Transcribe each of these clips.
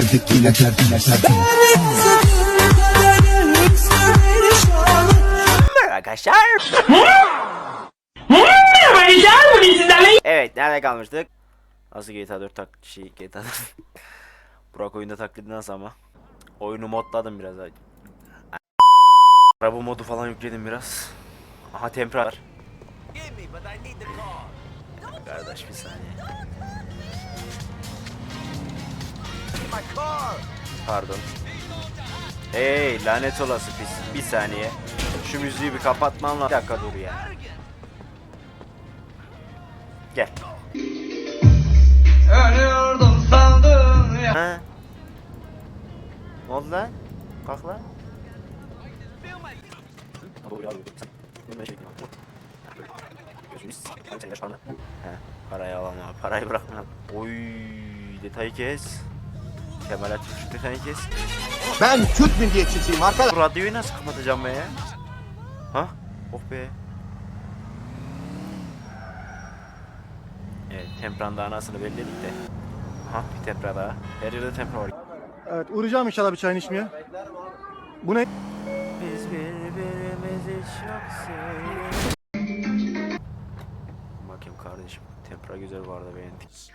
Fikriyle tertine sertine Merhaba arkadaşlar. Evet nerede kalmıştık? Nasıl GTA 4 tak şey GTA 4. Burak oyunda taklidi nasıl ama? Oyunu modladım biraz. Araba modu falan yükledim biraz. Aha tempra var. Kardeş bir saniye. Pardon. Hey lanet olası pis. Bir saniye. Şu müziği bir kapatmam lazım. Bir dakika dur ya. Gel. Ölüyordum sandın ya. Ha? Ne oldu lan? Kalk lan. He, parayı alalım abi. Parayı bırakma. Oy, detayı kes. Kemal Atatürk detayı kes. Ben Kürt milliyetçisiyim arkadaş. Bu radyoyu nasıl kapatacağım ben ya? Ha? Oh be. Evet, tempran daha anasını belirledik de. Ha, bir tempra daha. Her yerde tempra var. Evet uğrayacağım inşallah bir çayını içmeye. Bu ne? Biz birbirimizi çok seviyoruz. Bakayım kardeşim. Tempra güzel vardı beğendik.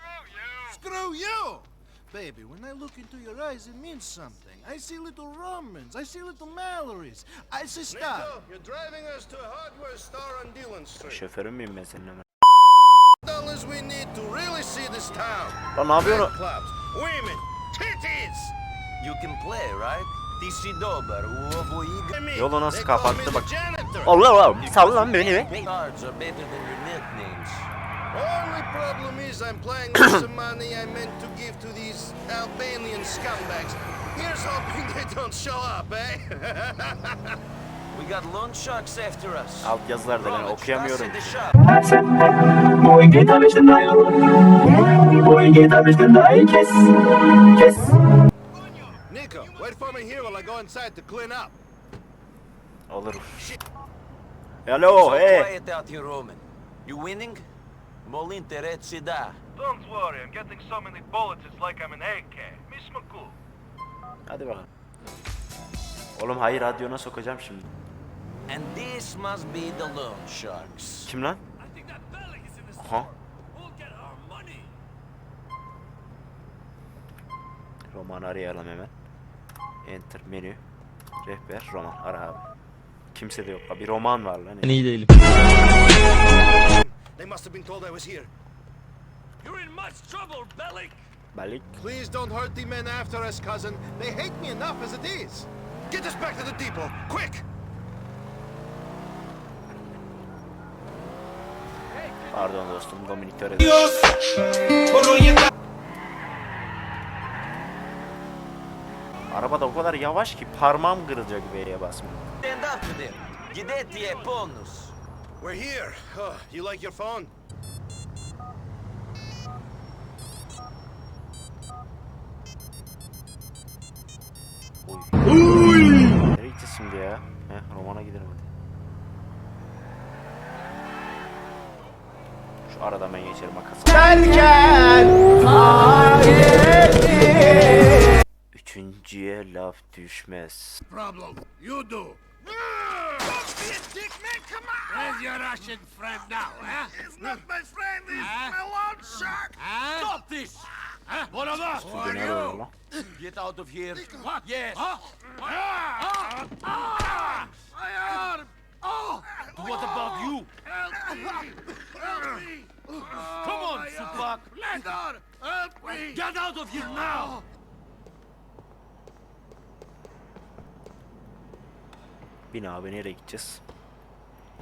Screw you! Baby, when I look into your eyes, it means something. I see little Romans, I see little Mallorys, I see stuff. You're driving us to a hardware store on Dillon Street. Şoförün müyüm ben senin hemen? Dollars we need to really see this town. Lan ne yapıyorsun? Clubs, women, titties. You can play, right? Ti si dobar u ovo igra. I mean, Yolu nasıl they call me kapattı Only problem is I'm playing with some money I meant to give to these Albanian scumbags. Here's hoping they don't show up, eh? We got loan sharks after us. Alt yazılar da ben Roman, okuyamıyorum. that's in the shop. Mój GTA wyszczędają Mój GTA wyszczędaje Kiss Kiss Nico, wait for me here while I go inside to clean up. Olur. Hello So hey. quiet out here, Roman. You winning? Molinte reci da. Don't worry, I'm getting so many bullets it's like I'm an AK. Miss McCool. Hadi bakalım. Oğlum hayır radyona sokacağım şimdi. And this must be the loan sharks. Kim lan? Aha. Roman arayalım hemen. Enter menü. Rehber roman ara abi. Kimse de yok. Bir roman var lan. They must have been told I was here. You're in much trouble, Bellic! Balik. Please don't hurt the men after us, cousin. They hate me enough as it is. Get us back to the depot, quick! Pardon dostum Dominik Torres. Arabada o kadar yavaş ki parmağım kırılacak B'ye basmıyor. Stand up to them. Gideti e bonus. We're here. Oh, you like your phone? Nereye gideceğiz şimdi ya? Heh, Roman'a gidelim hadi. Şu aradan ben geçerim makası. Üçüncüye laf düşmez. Problem. You do. Don't be a dick, man. Come on. Where's your Russian friend now, huh? He's not my friend. He's my loan shark. Stop this! One of us. Bu ne oluyor lan? Get out of here. What? Yes. My arm. Ah. Ah! Oh. What about you? Help me. Help me. Come on, oh, my arm. Tupac. Landor, help me. Get out of here now! Oh. Bin abi nereye gideceğiz?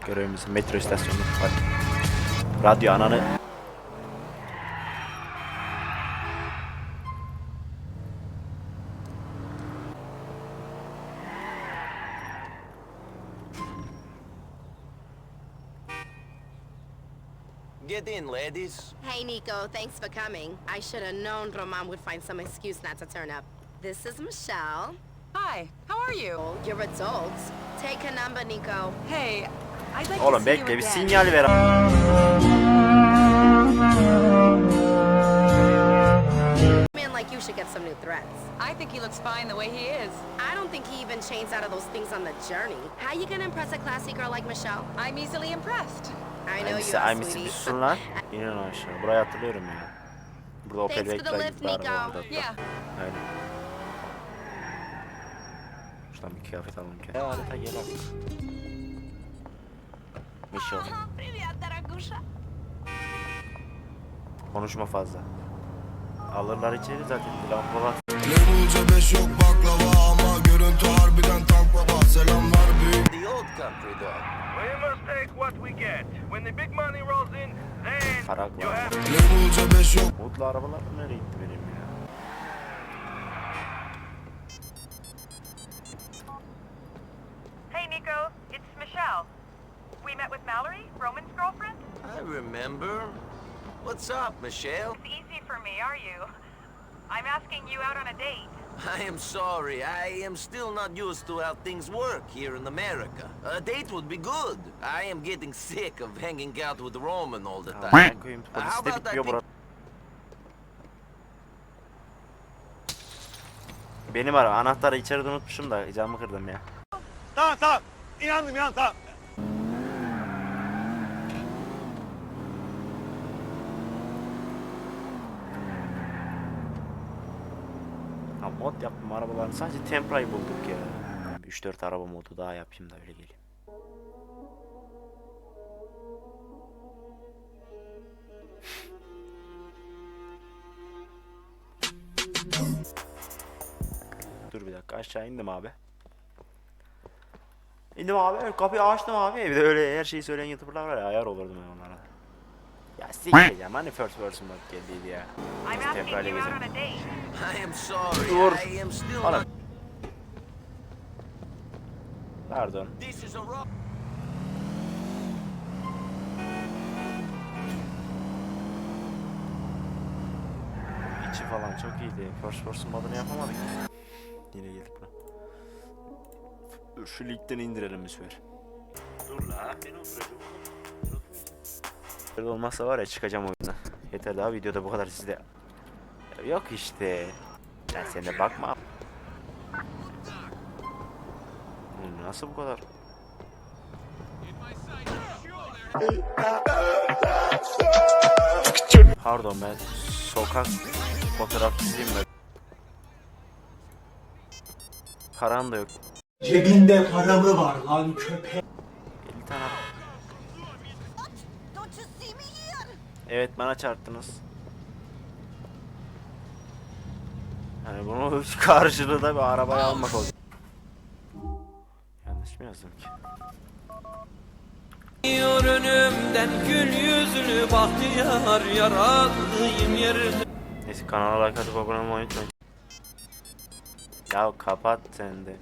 Görevimiz metro istasyonu. Hadi. Radyo ananı. Get in, ladies. Hey, Nico, thanks for coming. I should have known Roman would find some excuse not to turn up. This is Michelle. Hi, how are you? You're adults. Take a number, Nico. Hey, I'd like to Oğlum see you bekle bir again. sinyal ver. Man, like you should get some new threats. I think he looks fine the way he is. I don't think he even changed out of those things on the journey. How you gonna impress a classy girl like Michelle? I'm easily impressed. I know you Hangisi are, sweetie. bir sun lan. İnin aşağı. Burayı hatırlıyorum ya. Burada Opel Thanks for the Vectra lift, gibi bir araba Nico. hatta. Yeah. Aynen. Şuradan bir kıyafet alalım ki. Ya harita gel artık. Michel. Привет, дорогуша. Konuşma fazla. Alırlar içeri zaten. Dilan Polat. The old country, dog. We must take what we get. When the big money rolls in, then Parak you var. have Mutlu arabalar mı nereye gitti benim ya? Nico. It's Michelle. We met with Mallory, Roman's girlfriend. I remember. What's up, Michelle? It's easy for me, are you? I'm asking you out on a date. I am sorry. I am still not used to how things work here in America. A date would be good. I am getting sick of hanging out with Roman all the Ya time. koyayım How about I pick-. Benim araba anahtarı içeride unutmuşum da camı kırdım ya. Tamam tamam. İnandım inandım tamam. Mod yaptım arabaların sadece Tempra'yı bulduk ya. 3-4 araba modu daha yapayım da öyle geleyim. Dur bir dakika aşağı indim abi. İndim abi kapıyı açtım abi. Bir de öyle her şeyi söyleyen youtuberlar var ya ayar olurdum ben onlara. Ya sikeceğim hani first person mod geldiydi ya. Out gezelim. Dur. Not. Pardon. İçi falan çok iyiydi. First person modunu yapamadık. Yine geldik buna. Dur şu ligden indirelim bir sefer. Dur la Böyle olmazsa var ya çıkacağım oyundan. Yeter daha videoda bu kadar sizde. Ya Yok işte. Sen sen de bakma. Oğlum Nasıl bu kadar? Pardon ben sokak fotoğrafçısıyım ben. Param da yok. Cebinde para mı var lan köpek? 50 tane. Don't you see me here? Evet bana çarptınız. Hani bunu karşılığı da bir arabaya almak olacak. Yanlış mı yazdım ki? önümden gül yüzlü bahtiyar yaralıyım yerine. Neyse kanala like atıp abone olmayı unutmayın. Ya kapat sen de.